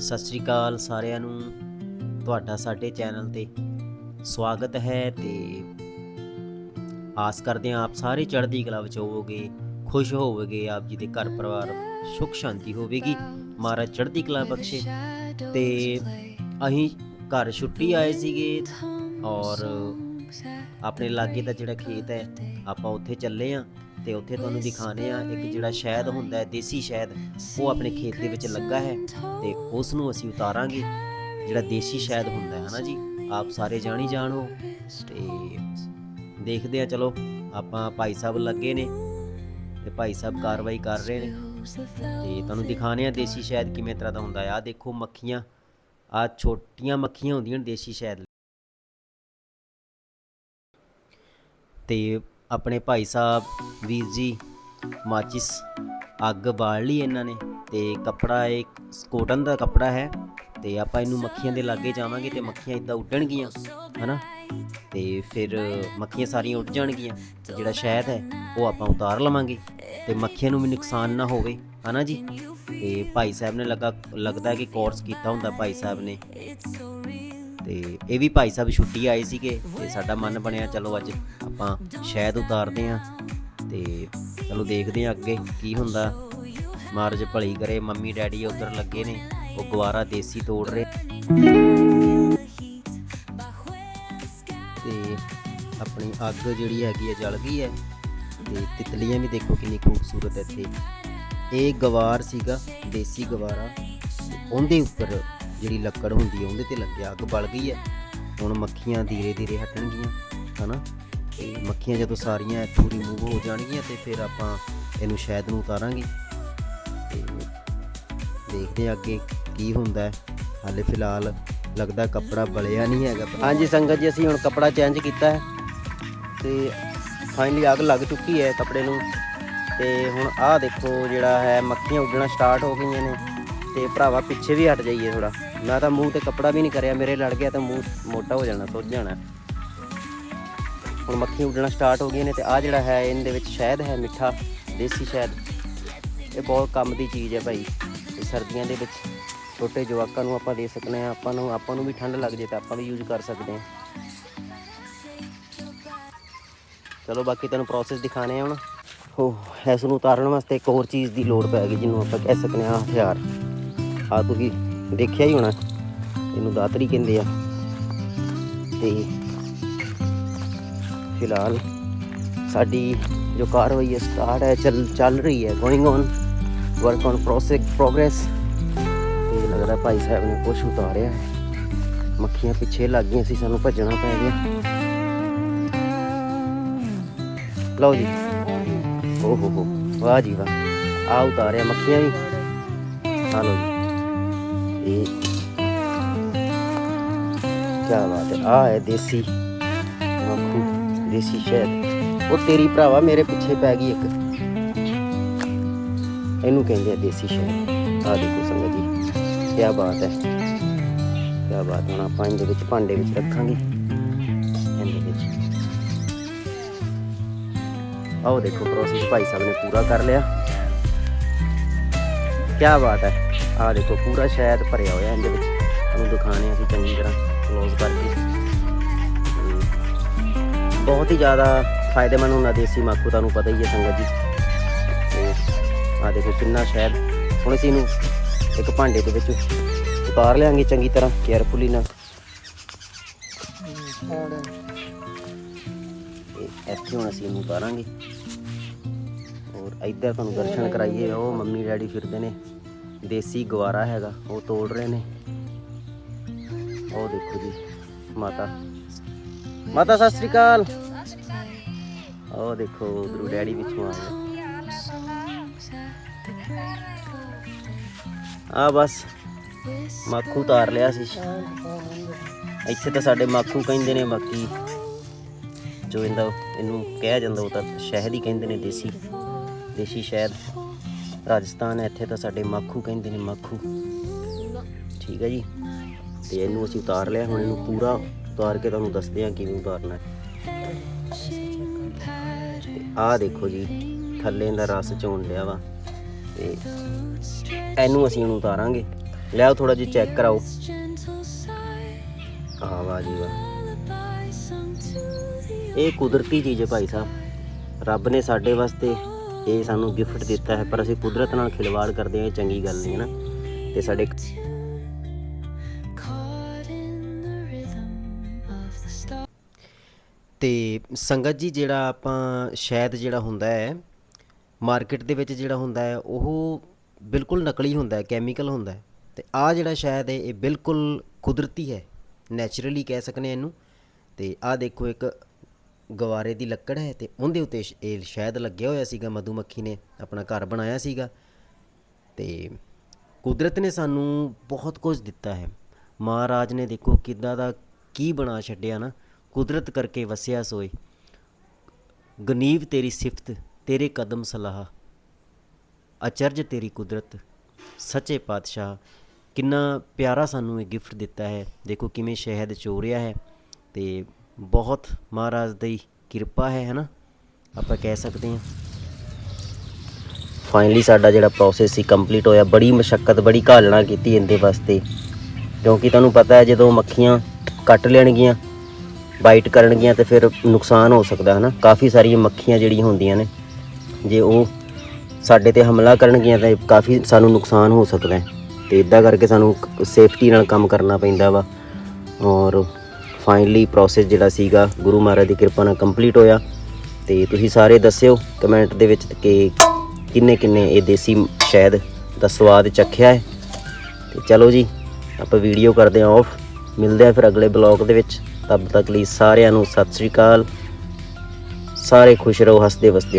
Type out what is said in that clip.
ਸਤਿ ਸ੍ਰੀ ਅਕਾਲ ਸਾਰਿਆਂ ਨੂੰ। ਤੁਹਾਡਾ ਸਾਡੇ ਚੈਨਲ ਤੇ ਸਵਾਗਤ ਹੈ ਤੇ ਆਸ ਕਰਦੇ ਹਾਂ ਆਪ ਸਾਰੇ ਚੜ੍ਹਦੀ ਕਲਾ ਵਿੱਚ ਹੋਵੋਗੇ, ਖੁਸ਼ ਹੋਵੋਗੇ, ਆਪ ਜੀ ਦੇ ਘਰ ਪਰਿਵਾਰ ਸੁਖ ਸ਼ਾਂਤੀ ਹੋਵੇਗੀ। ਮਹਾਰਾਜ ਚੜ੍ਹਦੀ ਕਲਾ ਬਖਸ਼ੇ। ਤੇ ਅਸੀਂ ਘਰ ਛੁੱਟੀ ਆਏ ਸੀਗੇ ਔਰ ਆਪਣੇ ਲਾਗੇ ਦਾ ਜਿਹੜਾ ਖੇਤ ਹੈ, ਆਪਾਂ ਉੱਥੇ ਚੱਲੇ ਆ ਤੇ ਉੱਥੇ ਤੁਹਾਨੂੰ ਦਿਖਾਣੇ ਆ ਇੱਕ ਜਿਹੜਾ ਸ਼ਹਿਦ ਹੁੰਦਾ ਹੈ ਦੇਸੀ ਸ਼ਹਿਦ ਉਹ ਆਪਣੇ ਖੇਤ ਦੇ ਵਿੱਚ ਲੱਗਾ ਹੈ ਤੇ ਉਸ ਨੂੰ ਅਸੀਂ ਉਤਾਰਾਂਗੇ। ਜਿਹੜਾ ਦੇਸੀ ਸ਼ਹਿਦ ਹੁੰਦਾ ਹੈ ਹਨਾ ਜੀ ਆਪ ਸਾਰੇ ਜਾਣੀ ਜਾਣੋ। ਤੇ ਦੇਖਦੇ ਆ ਚਲੋ ਆਪਾਂ ਭਾਈ ਸਾਹਿਬ ਲੱਗੇ ਨੇ ਤੇ ਭਾਈ ਸਾਹਿਬ ਕਾਰਵਾਈ ਕਰ ਰਹੇ ਨੇ। ਤੇ ਤੁਹਾਨੂੰ ਦਿਖਾਣੇ ਆ ਦੇਸੀ ਸ਼ਹਿਦ ਕਿਵੇਂ ਤਰ੍ਹਾਂ ਦਾ ਹੁੰਦਾ ਆ ਆਹ ਦੇਖੋ ਮੱਖੀਆਂ ਆ ਛੋਟੀਆਂ ਮੱਖੀਆਂ ਹੁੰਦੀਆਂ ਨੇ ਦੇਸੀ ਸ਼ਹਿਦ। ਤੇ ਆਪਣੇ ਭਾਈ ਸਾਹਿਬ, ਵੀਰ ਜੀ, ਮਾਚਿਸ ਅੱਗ ਬਾਲ ਲਈ ਇਹਨਾਂ ਨੇ ਤੇ ਕੱਪੜਾ ਇਹ ਕੋਟਨ ਦਾ ਕੱਪੜਾ ਹੈ ਤੇ ਆਪਾਂ ਇਹਨੂੰ ਮੱਖੀਆਂ ਦੇ ਲਾਗੇ ਜਾਵਾਂਗੇ ਤੇ ਮੱਖੀਆਂ ਇਦਾਂ ਉੱਡਣਗੀਆਂ, ਹਨਾ? ਤੇ ਫਿਰ ਮੱਖੀਆਂ ਸਾਰੀਆਂ ਉੱਡ ਜਾਣਗੀਆਂ, ਜਿਹੜਾ ਸ਼ਹਿਦ ਹੈ, ਉਹ ਆਪਾਂ ਉਤਾਰ ਲਵਾਂਗੇ ਤੇ ਮੱਖੀਆਂ ਨੂੰ ਵੀ ਨੁਕਸਾਨ ਨਾ ਹੋਵੇ, ਹਨਾ ਜੀ? ਤੇ ਭਾਈ ਸਾਹਿਬ ਨੇ ਲੱਗਾ, ਲੱਗਦਾ ਕਿ ਕੋਰਸ ਕੀਤਾ ਹੁੰਦਾ, ਭਾਈ ਸਾਹਿਬ ਨੇ। ਤੇ ਇਹ ਵੀ ਭਾਈ ਸਾਹਿਬ ਛੁੱਟੀ ਆਏ ਸੀਗੇ ਤੇ ਸਾਡਾ ਮਨ ਬਣਿਆ, ਚਲੋ ਅੱਜ ਆਪਾਂ ਸ਼ਾਇਦ ਉਤਾਰਦੇ ਆਂ ਤੇ ਚਲੋ ਦੇਖਦੇ ਆਂ ਅੱਗੇ ਕੀ ਹੁੰਦਾ। ਮਾਰਜ ਭਲੀ ਕਰੇ, ਮੰਮੀ ਡੈਡੀ ਉਧਰ ਲੱਗੇ ਨੇ, ਉਹ ਗਵਾਰਾ ਦੇਸੀ ਤੋੜ ਰਹੇ। ਤੇ ਆਪਣੀ ਅੱਗ ਜਿਹੜੀ ਹੈਗੀ ਹੈ ਜਲ ਗਈ ਹੈ ਤੇ ਤਿਤਲੀਆਂ ਵੀ ਦੇਖੋ ਕਿੰਨੀ ਖੂਬਸੂਰਤ ਇੱਥੇ। ਇਹ ਗਵਾਰ ਸੀਗਾ, ਦੇਸੀ ਗਵਾਰਾ ਉਹਦੇ ਉੱਪਰ ਜਿਹੜੀ ਲੱਕੜ ਹੁੰਦੀ ਹੈ ਉਹਦੇ ਤੇ ਲੱਗਿਆ ਅੱਗ ਬਲ ਗਈ ਹੈ ਹੁਣ ਮੱਖੀਆਂ ਧੀਰੇ ਧੀਰੇ ਹਟਣਗੀਆਂ, ਹਨਾ? ਤੇ ਮੱਖੀਆਂ ਜਦੋਂ ਸਾਰੀਆਂ ਇੱਥੋਂ ਰਿਮੂਵ ਹੋ ਜਾਣਗੀਆਂ ਤੇ ਫਿਰ ਆਪਾਂ ਇਹਨੂੰ ਸ਼ਾਇਦ ਨੂੰ ਉਤਾਰਾਂਗੇ। ਤੇ ਦੇਖਦੇ ਹਾਂ ਅੱਗੇ ਕੀ ਹੁੰਦਾ ਹੈ। ਹਾਲੇ ਫਿਲਹਾਲ ਲੱਗਦਾ ਕੱਪੜਾ ਬਲਿਆ ਨਹੀਂ ਹੈਗਾ। ਹਾਂਜੀ ਸੰਗਤ ਜੀ, ਅਸੀਂ ਹੁਣ ਕੱਪੜਾ ਚੇਂਜ ਕੀਤਾ ਹੈ। ਤੇ ਫਾਈਨਲੀ ਅੱਗ ਲੱਗ ਚੁੱਕੀ ਹੈ ਕੱਪੜੇ ਨੂੰ। ਤੇ ਹੁਣ ਆਹ ਦੇਖੋ ਜਿਹੜਾ ਹੈ, ਮੱਖੀਆਂ ਉੱਡਣਾ ਸਟਾਰਟ ਹੋ ਗਈਆਂ ਨੇ। ਤੇ ਭਰਾਵਾ ਪਿੱਛੇ ਵੀ ਹਟ ਜਾਈਏ ਥੋੜਾ ਮੈਂ ਤਾਂ ਮੂੰਹ ਤੇ ਕੱਪੜਾ ਵੀ ਨਹੀਂ ਕਰਿਆ, ਮੇਰੇ ਲੜ ਗਿਆ ਤਾਂ ਮੂੰਹ ਮੋਟਾ ਹੋ ਜਾਣਾ ਸੁੱਜ ਜਾਣਾ। ਹੁਣ ਮੱਖੀਆਂ ਉੱਡਣਾ ਸਟਾਰਟ ਹੋ ਗਈਆਂ ਨੇ ਤੇ ਆ ਜਿਹੜਾ ਹੈ, ਇਹਦੇ ਵਿੱਚ ਸ਼ਹਿਦ ਹੈ, ਮਿੱਠਾ, ਦੇਸੀ ਸ਼ਹਿਦ। ਇਹ ਬਹੁਤ ਕੰਮ ਦੀ ਚੀਜ਼ ਹੈ ਭਾਈ। ਤੇ ਸਰਦੀਆਂ ਦੇ ਵਿੱਚ ਛੋਟੇ ਜਵਾਕਾਂ ਨੂੰ ਆਪਾਂ ਦੇ ਸਕਨੇ ਆ ਆਪਾਂ ਨੂੰ ਆਪਾਂ ਨੂੰ ਵੀ ਠੰਡ ਲੱਗ ਜੇ ਤਾਂ ਆਪਾਂ ਵੀ ਯੂਜ਼ ਕਰ ਸਕਦੇ ਹਾਂ। ਚਲੋ ਬਾਕੀ ਤੁਹਾਨੂੰ ਪ੍ਰੋਸੈਸ ਦਿਖਾਣੇ ਆ ਹੁਣ। ਹੋ ਇਸ ਨੂੰ ਉਤਾਰਨ ਵਾਸਤੇ ਇੱਕ ਹੋਰ ਚੀਜ਼ ਦੀ ਲੋੜ ਪੈ ਗਈ, ਜਿਹਨੂੰ ਆਪਾਂ ਕਹਿ ਸਕਨੇ ਆ ਹਥਿਆਰ। ਆ ਤੁਸੀਂ ਦੇਖਿਆ ਹੀ ਹੋਣਾ। ਇਹਨੂੰ ਦਾਤਰੀ ਕਹਿੰਦੇ ਆ। ਤੇ ਫਿਲਹਾਲ ਸਾਡੀ ਜੋ ਕਾਰਵਾਈ ਹੈ ਸਟਾਰਟ ਹੈ, ਚੱਲ ਚੱਲ ਰਹੀ ਹੈ। Going on work on process progress ਤੇ ਲੱਗਦਾ ਭਾਈ ਸਾਹਿਬ ਨੇ ਕੁਛ ਉਤਾਰਿਆ ਮੱਖੀਆਂ ਪਿੱਛੇ ਲੱਗ ਗਈਆਂ ਸੀ, ਸਾਨੂੰ ਭੱਜਣਾ ਪੈ ਗਿਆ। ਲਓ ਜੀ। ਓ ਹੋ ਹੋ ਵਾਹ ਜੀ ਵਾਹ। ਆ ਉਤਾਰਿਆ ਮੱਖੀਆਂ ਵੀ। ਆ ਲਓ ਜੀ। ਇਹ ਕੀ ਬਾਤ ਹੈ। ਆ ਹੈ ਦੇਸੀ ਮੱਖੂ, ਦੇਸੀ ਸ਼ਹਿਦ। ਉਹ ਤੇਰੀ ਭਰਾਵਾ, ਮੇਰੇ ਪਿੱਛੇ ਪੈ ਗਈ ਇੱਕ। ਇਹਨੂੰ ਕਹਿੰਦੇ ਆ ਦੇਸੀ ਸ਼ਹਿਦ। ਆ ਦੇਖੋ ਸੰਗਤ ਜੀ ਕੀ ਬਾਤ ਹੈ। ਕੀ ਬਾਤ ਹੁਣ ਆਪਾਂ ਇਹਦੇ ਵਿੱਚ ਭਾਂਡੇ ਵਿੱਚ ਰੱਖਾਂਗੇ। ਇਹਦੇ ਵਿੱਚ। ਆਓ ਦੇਖੋ ਪ੍ਰੋਸੈਸ ਭਾਈ ਸਾਹਿਬ ਨੇ ਪੂਰਾ ਕਰ ਲਿਆ। ਕੀ ਬਾਤ ਹੈ। ਆ ਦੇਖੋ, ਪੂਰਾ ਸ਼ਹਿਦ ਭਰਿਆ ਹੋਇਆ ਇਹਦੇ ਵਿੱਚ। ਤੁਹਾਨੂੰ ਦਿਖਾਣੇ ਅਸੀਂ ਚੰਗੀ ਤਰ੍ਹਾਂ ਕਲੋਜ਼ ਕਰਕੇ। ਬਹੁਤ ਹੀ ਜ਼ਿਆਦਾ ਫਾਇਦੇਮੰਦ ਹੁੰਦਾ ਦੇਸੀ ਮਾਖੂ, ਤੁਹਾਨੂੰ ਪਤਾ ਹੀ ਹੈ ਸੰਗਤ ਜੀ। ਤੇ ਆ ਦੇਖੋ, ਕਿੰਨਾ ਸ਼ਹਿਦ। ਹੁਣ ਅਸੀਂ ਇਹਨੂੰ ਇੱਕ ਭਾਂਡੇ ਦੇ ਵਿੱਚ ਉਤਾਰ ਲਿਆਂਗੇ ਚੰਗੀ ਤਰ੍ਹਾਂ ਕੇਅਰਫੁਲੀ ਨਾਲ। ਇੱਥੇ ਹੁਣ ਅਸੀਂ ਇਹਨੂੰ ਉਤਾਰਾਂਗੇ। ਔਰ ਇੱਧਰ ਤੁਹਾਨੂੰ ਦਰਸ਼ਨ ਕਰਾਈਏ। ਉਹ ਮੰਮੀ ਡੈਡੀ ਫਿਰਦੇ ਨੇ। ਦੇਸੀ ਗਵਾਰਾ ਹੈਗਾ, ਉਹ ਤੋੜ ਰਹੇ ਨੇ। ਉਹ ਦੇਖੋ ਜੀ, ਮਾਤਾ। ਮਾਤਾ, ਸਤਿ ਸ੍ਰੀ ਅਕਾਲ। ਉਹ ਦੇਖੋ ਉਧਰੋਂ ਡੈਡੀ ਪਿੱਛੋਂ ਆ ਗਏ। ਆ ਬਸ, ਮਾਖੂ ਤਾਰ ਲਿਆ ਸੀ। ਇੱਥੇ ਤਾਂ ਸਾਡੇ ਮਾਖੂ ਕਹਿੰਦੇ ਨੇ, ਬਾਕੀ ਜੋ ਇਹਦਾ ਇਹਨੂੰ ਕਿਹਾ ਜਾਂਦਾ, ਉਹ ਤਾਂ ਸ਼ਹਿਦ ਹੀ ਕਹਿੰਦੇ ਨੇ, ਦੇਸੀ ਦੇਸੀ ਸ਼ਹਿਦ। ਰਾਜਸਥਾਨ ਹੈ, ਇੱਥੇ ਤਾਂ ਸਾਡੇ ਮਾਖੂ ਕਹਿੰਦੇ ਨੇ ਮਾਖੂ। ਠੀਕ ਹੈ ਜੀ। ਤੇ ਇਹਨੂੰ ਅਸੀਂ ਉਤਾਰ ਲਿਆ, ਹੁਣ ਇਹਨੂੰ ਪੂਰਾ ਉਤਾਰ ਕੇ ਤੁਹਾਨੂੰ ਦੱਸਦੇ ਹਾਂ ਕਿਵੇਂ ਉਤਾਰਨਾ ਹੈ। ਆਹ ਦੇਖੋ ਜੀ, ਥੱਲੇ ਦਾ ਰਸ ਚੋਣ ਲਿਆ ਵਾ। ਤੇ ਇਹਨੂੰ ਅਸੀਂ ਹੁਣ ਉਤਾਰਾਂਗੇ। ਲਿਆਓ ਥੋੜਾ ਜਿਹਾ ਚੈੱਕ ਕਰਾਓ। ਹਾਂ ਵਾਹ ਜੀ ਵਾਹ ਇਹ ਕੁਦਰਤੀ ਚੀਜ਼ ਹੈ ਭਾਈ ਸਾਹਿਬ। ਰੱਬ ਨੇ ਸਾਡੇ ਵਾਸਤੇ ਇਹ ਸਾਨੂੰ ਗਿਫਟ ਦਿੱਤਾ ਹੈ, ਪਰ ਅਸੀਂ ਕੁਦਰਤ ਨਾਲ ਖਿਲਵਾੜ ਕਰਦੇ ਹਾਂ, ਇਹ ਚੰਗੀ ਗੱਲ ਨਹੀਂ ਹੈ ਨਾ। ਤੇ ਸਾਡੇ ਤੇ ਸੰਗਤ ਜੀ ਜਿਹੜਾ ਆਪਾਂ ਸ਼ਾਇਦ ਜਿਹੜਾ ਹੁੰਦਾ ਹੈ, ਮਾਰਕੀਟ ਦੇ ਵਿੱਚ ਜਿਹੜਾ ਹੁੰਦਾ ਹੈ, ਉਹ ਬਿਲਕੁਲ ਨਕਲੀ ਹੁੰਦਾ ਹੈ ਕੈਮੀਕਲ ਹੁੰਦਾ ਹੈ। ਤੇ ਆ ਜਿਹੜਾ ਸ਼ਾਇਦ ਹੈ, ਇਹ ਬਿਲਕੁਲ ਕੁਦਰਤੀ ਹੈ ਨੈਚੁਰਲੀ ਕਹਿ ਸਕਨੇ ਹਾਂ ਇਹਨੂੰ। ਤੇ ਆ ਦੇਖੋ ਇੱਕ ਗਵਾਰੇ ਦੀ ਲੱਕੜ ਹੈ ਤੇ ਉਹਦੇ ਉੱਤੇ ਸ਼- ਇਹ ਸ਼ਹਿਦ ਲੱਗਿਆ ਹੋਇਆ ਸੀਗਾ, ਮਧੂਮੱਖੀ ਨੇ ਆਪਣਾ ਘਰ ਬਣਾਇਆ ਸੀਗਾ। ਤੇ ਕੁਦਰਤ ਨੇ ਸਾਨੂੰ ਬਹੁਤ ਕੁਝ ਦਿੱਤਾ ਹੈ। ਮਹਾਰਾਜ ਨੇ ਦੇਖੋ ਕਿੱਦਾਂ ਦਾ ਕੀ ਬਣਾ ਛੱਡਿਆ ਨਾ, ਕੁਦਰਤ ਕਰਕੇ ਵਸਿਆ ਸੋਏ। ਗਨੀਵ ਤੇਰੀ ਸਿਫਤ, ਤੇਰੇ ਕਦਮ ਸਲਾਹ। ਅਚਰਜ ਤੇਰੀ ਕੁਦਰਤ, ਸੱਚੇ ਪਾਤਸ਼ਾਹ। ਕਿੰਨਾ ਪਿਆਰਾ ਸਾਨੂੰ ਇਹ ਗਿਫਟ ਦਿੱਤਾ ਹੈ। ਦੇਖੋ ਕਿਵੇਂ ਸ਼ਹਿਦ ਚੋਰਿਆ ਹੈ ਤੇ ਬਹੁਤ ਮਹਾਰਾਜ ਦੀ ਕਿਰਪਾ ਹੈ ਹੈ ਨਾ? ਆਪਾਂ ਕਹਿ ਸਕਦੇ ਹਾਂ। ਫਾਈਨਲੀ ਸਾਡਾ ਜਿਹੜਾ ਪ੍ਰੋਸੈਸ ਸੀ ਕੰਪਲੀਟ ਹੋਇਆ, ਬੜੀ ਮਸ਼ੱਕਤ, ਬੜੀ ਘਾਲਣਾ ਕੀਤੀ ਇਹਦੇ ਵਾਸਤੇ। ਕਿਉਂਕਿ ਤੁਹਾਨੂੰ ਪਤਾ ਹੈ, ਜਦੋਂ ਮੱਖੀਆਂ ਕੱਟ ਲੈਣਗੀਆਂ ਬਾਈਟ ਕਰਨਗੀਆਂ ਤੇ ਫਿਰ ਨੁਕਸਾਨ ਹੋ ਸਕਦਾ, ਹੈ ਨਾ? ਕਾਫੀ ਸਾਰੀਆਂ ਮੱਖੀਆਂ ਜਿਹੜੀਆਂ ਹੁੰਦੀਆਂ ਨੇ, ਜੇ ਉਹ ਸਾਡੇ ਤੇ ਹਮਲਾ ਕਰਨਗੀਆਂ ਤਾਂ ਕਾਫੀ ਸਾਨੂੰ ਨੁਕਸਾਨ ਹੋ ਸਕਦਾ ਹੈ। ਤੇ ਇਦਾਂ ਕਰਕੇ ਸਾਨੂੰ ਸੇਫਟੀ ਨਾਲ ਕੰਮ ਕਰਨਾ ਪੈਂਦਾ ਵਾ। ਔਰ ਫਾਈਨਲੀ ਪ੍ਰੋਸੈਸ ਜਿਹੜਾ ਸੀਗਾ, ਗੁਰੂ ਮਹਾਰਾਜ ਦੀ ਕਿਰਪਾ ਨਾਲ ਕੰਪਲੀਟ ਹੋਇਆ। ਤੇ ਤੁਸੀਂ ਸਾਰੇ ਦੱਸਿਓ ਕਮੈਂਟ ਦੇ ਵਿੱਚ ਕਿ ਕਿੰਨੇ ਕਿੰਨੇ ਇਹ ਦੇਸੀ ਸ਼ਹਿਦ ਦਾ ਸਵਾਦ ਚੱਖਿਆ ਹੈ। ਤੇ ਚਲੋ ਜੀ, ਆਪਾਂ ਵੀਡੀਓ ਕਰਦੇ ਹਾਂ ਆਫ ਮਿਲਦੇ ਆ ਫਿਰ ਅਗਲੇ ਬਲੌਗ ਦੇ ਵਿੱਚ। ਤਬ ਤੱਕ ਲਈ ਸਾਰਿਆਂ ਨੂੰ ਸਤਿ ਸ੍ਰੀ ਅਕਾਲ। ਸਾਰੇ ਖੁਸ਼ ਰਹੋ, ਹੱਸਦੇ ਵਸਦੇ